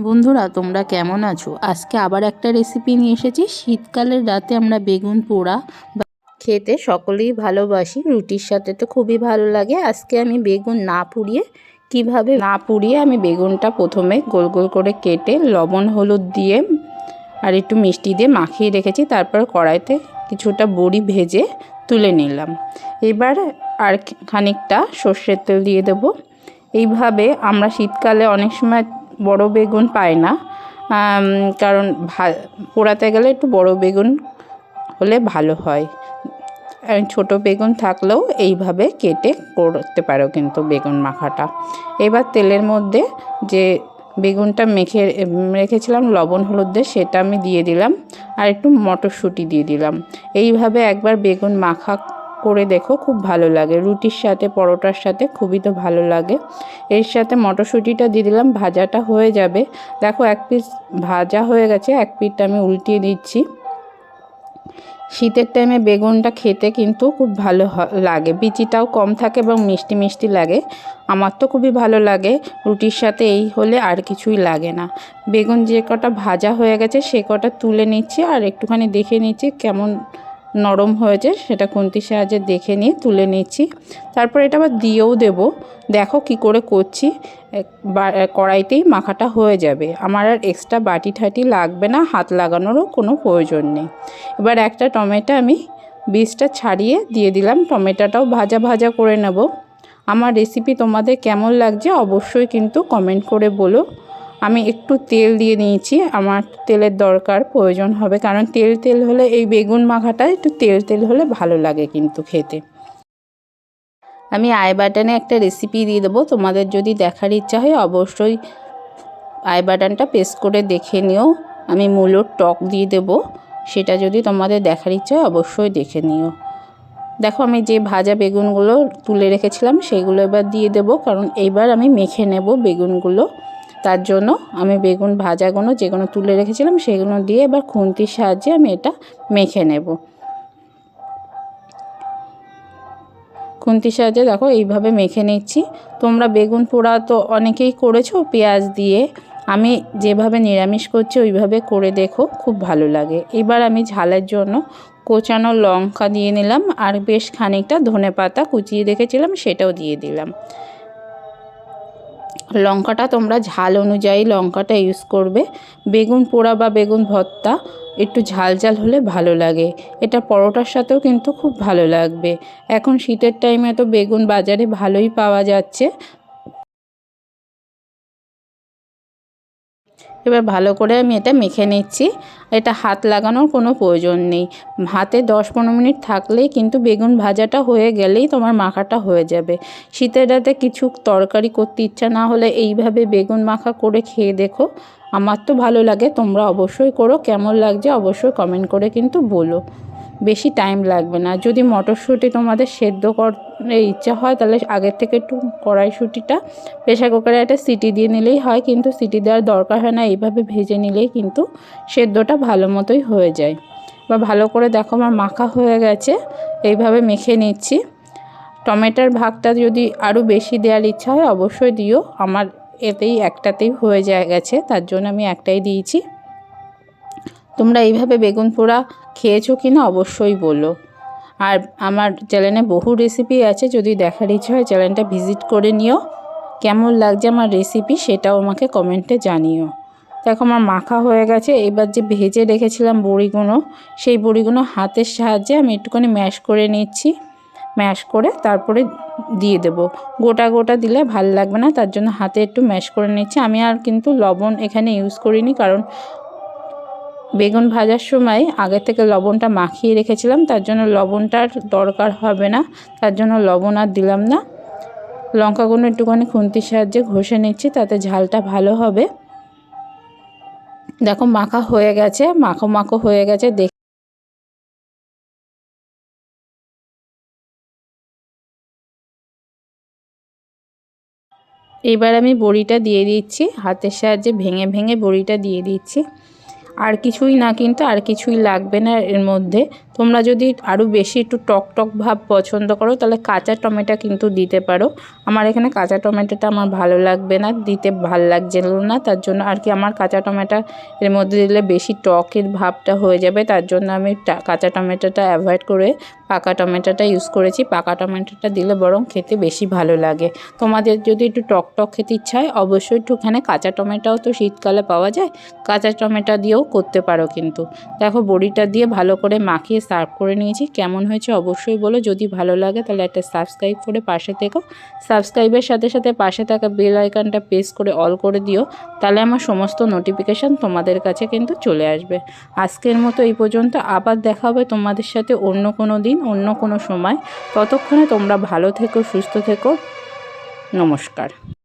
বন্ধুরা, তোমরা কেমন আছো? আজকে আবার একটা রেসিপি নিয়ে এসেছি। শীতকালের রাতে আমরা বেগুন পোড়া খেতে সকলেই ভালোবাসি। রুটির সাথে তো খুবই ভালো লাগে। আজকে আমি বেগুন না পুড়িয়ে কীভাবে না পুড়িয়ে আমি বেগুনটা প্রথমে গোল গোল করে কেটে লবণ, হলুদ দিয়ে আর একটু মিষ্টি দিয়ে মাখিয়ে রেখেছি। তারপর কড়াইতে কিছুটা বড়ি ভেজে তুলে নিলাম। এবার আর খানিকটা সর্ষের তেল দিয়ে দেবো। এইভাবে আমরা শীতকালে অনেক সময় বড় বেগুন পাই না। কারণ ভা, পোড়াতে গেলে একটু বড় বেগুন হলে ভালো হয়। ছোট বেগুন থাকলেও এইভাবে কেটে করতে পারো কিন্তু বেগুন মাখাটা। এবার তেলের মধ্যে যে বেগুনটা মেখে রেখেছিলাম লবণ হলুদ দিয়ে সেটা আমি দিয়ে দিলাম। আর একটু মটরশুঁটি দিয়ে দিলাম। এইভাবে একবার বেগুন মাখা করে দেখো, খুব ভালো লাগে। রুটির সাথে, পরোটার সাথে খুবই তো ভালো লাগে। এর সাথে মটরশুঁটিটা দিয়ে দিলাম, ভাজাটা হয়ে যাবে। দেখো, এক পিস ভাজা হয়ে গেছে, এক পিসটা আমি উল্টিয়ে দিচ্ছি। শীতের টাইমে বেগুনটা খেতে কিন্তু খুব ভালো লাগে। বিচিটাও কম থাকে এবং মিষ্টি মিষ্টি লাগে। আমার তো খুবই ভালো লাগে, রুটির সাথে এই হলে আর কিছুই লাগে না। বেগুন যে কটা ভাজা হয়ে গেছে, সে কটা তুলে নিচ্ছি আর একটুখানি দেখে নিচ্ছি কেমন নরম হয়েছে, সেটা খুন্তির সাহায্যে দেখে নিয়ে তুলে নিচ্ছি। তারপর এটা আবার দিয়েও দেব। দেখো কি করে করছি কড়াইতেই মাখাটা হয়ে যাবে। আমার আর এক্সট্রা বাটি ঠাটি লাগবে না, হাত লাগানোরও কোনো প্রয়োজন নেই। এবার একটা টমেটো আমি বীজটা ছাড়িয়ে দিয়ে দিলাম, টমেটোটাও ভাজা ভাজা করে নেব। আমার রেসিপি তোমাদের কেমন লাগছে অবশ্যই কিন্তু কমেন্ট করে বলো। আমি একটু তেল দিয়ে নিয়েছি। আমার তেলের দরকার প্রয়োজন হবে। কারণ তেল তেল হলে এই বেগুন মাখাটা একটু তেল তেল হলে ভালো লাগে কিন্তু খেতে। আমি আই বাটনে একটা রেসিপি দিয়ে দেবো। তোমাদের যদি দেখার ইচ্ছা হয় অবশ্যই আই বাটনটা পেস্ট করে দেখে নিও। আমি মূলোর টক দিয়ে দেব। সেটা যদি তোমাদের দেখার ইচ্ছা হয় অবশ্যই দেখে নিও। দেখো, আমি যে ভাজা বেগুনগুলো তুলে রেখেছিলাম, সেগুলো এবার দিয়ে দেব। কারণ এইবার আমি মেখে নেব বেগুনগুলো। তার জন্য আমি বেগুন ভাজাগুলো যেগুলো তুলে রেখেছিলাম সেগুলো দিয়ে এবার খুন্তির সাহায্যে আমি এটা মেখে নেব। খুন্তির সাহায্যে দেখো এইভাবে মেখে নিচ্ছি। তোমরা বেগুন পোড়া তো অনেকেই করেছ, পেঁয়াজ দিয়ে। আমি যেভাবে নিরামিষ করছি ওইভাবে করে দেখো, খুব ভালো লাগে। এবার আমি ঝালের জন্য কোচানো লঙ্কা দিয়ে নিলাম আর বেশ খানিকটা ধনে পাতা কুচিয়ে রেখেছিলাম সেটাও দিয়ে দিলাম। লঙ্কাটা তোমরা ঝাল অনুযায়ী লঙ্কাটা ইউজ করবে। বেগুন পোড়া বা বেগুন ভর্তা একটু ঝাল ঝাল হলে ভালো লাগে। এটা পরোটার সাথেও কিন্তু খুব ভালো লাগবে। এখন শীতের টাইমে তো বেগুন বাজারে ভালোই পাওয়া যাচ্ছে। এবার ভালো করে আমি এটা মেখে নিচ্ছি। এটা হাত লাগানোর কোনো প্রয়োজন নেই। হাতে দশ পনেরো মিনিট থাকলেই কিন্তু বেগুন ভাজাটা হয়ে গেলেই তোমার মাখাটা হয়ে যাবে। শীতের রাতে কিছু তরকারি করতে ইচ্ছা না হলে এইভাবে বেগুন মাখা করে খেয়ে দেখো। আমার তো ভালো লাগে, তোমরা অবশ্যই করো। কেমন লাগছে অবশ্যই কমেন্ট করে কিন্তু বলো। বেশি টাইম লাগবে না। যদি মটরশুঁটি তোমাদের সেদ্ধ করতে ইচ্ছা হয়, তাহলে আগের থেকে একটু কড়াইশুঁটিটা প্রেশার কুকারে একটা সিটি দিয়ে নিলেই হয়, কিন্তু সিটি দেওয়ার দরকার হয় না, এইভাবে ভেজে নিলেই কিন্তু সেদ্ধটা ভালো মতোই হয়ে যায়। বা ভালো করে দেখো আমার মাখা হয়ে গেছে, এইভাবে মেখে নিচ্ছি। টমেটোর ভাগটা যদি আরও বেশি দেওয়ার ইচ্ছা হয়, অবশ্যই দিও। আমার এতেই, একটাতেই হয়ে যায় গেছে, তার জন্য আমি একটাই দিয়েছি। তোমরা এইভাবে বেগুন পোড়া খেয়েছো কি না অবশ্যই বলো। আর আমার চ্যানেলে বহু রেসিপি আছে, যদি দেখার ইচ্ছে হয় চ্যানেলটা ভিজিট করে নিও। কেমন লাগছে আমার রেসিপি সেটাও আমাকে কমেন্টে জানিও। দেখো আমার মাখা হয়ে গেছে, এবার যে ভেজে রেখেছিলাম বড়িগুলো সেই বড়িগুলো হাতের সাহায্যে আমি একটুখানি ম্যাশ করে নিচ্ছি। ম্যাশ করে তারপরে দিয়ে দেব। গোটা গোটা দিলে ভালো লাগবে না, তার জন্য হাতে একটু ম্যাশ করে নিচ্ছি। আমি আর কিন্তু লবণ এখানে ইউজ করিনি, কারণ বেগুন ভাজার সময় আগে থেকে লবণটা মাখিয়ে রেখেছিলাম, তার জন্য লবণটার দরকার হবে না, তার জন্য লবণ আর দিলাম না। লঙ্কাগুলো একটুখানি খুন্তির সাহায্যে ঘষে নিচ্ছি, তাতে ঝালটা ভালো হবে। দেখো মাখা হয়ে গেছে, মাখো মাখো হয়ে গেছে, দেখ এবার আমি বড়িটা দিয়ে দিচ্ছি, হাতের সাহায্যে ভেঙে ভেঙে বড়িটা দিয়ে দিচ্ছি। আর কিছুই না কিন্তু আর কিছুই লাগবে না এর মধ্যে। তোমরা যদি আরও বেশি একটু টক টক ভাব পছন্দ করো, তাহলে কাঁচা টমেটো কিন্তু দিতে পারো। আমার এখানে কাঁচা টমেটোটা আমার ভালো লাগবে না, দিতে ভালো লাগছিল না, তার জন্য আর কি আমার কাঁচা টমেটো এর মধ্যে দিলে বেশি টকের ভাবটা হয়ে যাবে, তার জন্য আমি কাঁচা টমেটোটা অ্যাভয়েড করে পাকা টমেটোটা ইউজ করেছি। পাকা টমেটোটা দিলে বরং খেতে বেশি ভালো লাগে। তোমাদের যদি একটু টক টক খেতে ইচ্ছা হয়, অবশ্যই একটুখানে কাঁচা টমেটোও তো শীতকালে পাওয়া যায়। কাঁচা টমেটো দিয়েও করতে পারো কিন্তু। দেখো বড়িটা দিয়ে ভালো করে মাখিয়ে সার্ভ করে নিয়েছি। কেমন হয়েছে অবশ্যই বলো। যদি ভালো লাগে তাহলে একটা সাবস্ক্রাইব করে পাশে থেকো। সাবস্ক্রাইবের সাথে সাথে পাশে থাকা বেল আইকনটা প্রেস করে অল করে দিও। তাহলে আমার সমস্ত নোটিফিকেশান তোমাদের কাছে কিন্তু চলে আসবে। আজকের মতো এই পর্যন্ত। আবার দেখা হবে তোমাদের সাথে অন্য কোনো দিন, অন্য কোনো সময়। ততক্ষণে তোমরা ভালো থেকো, সুস্থ থেকো। নমস্কার।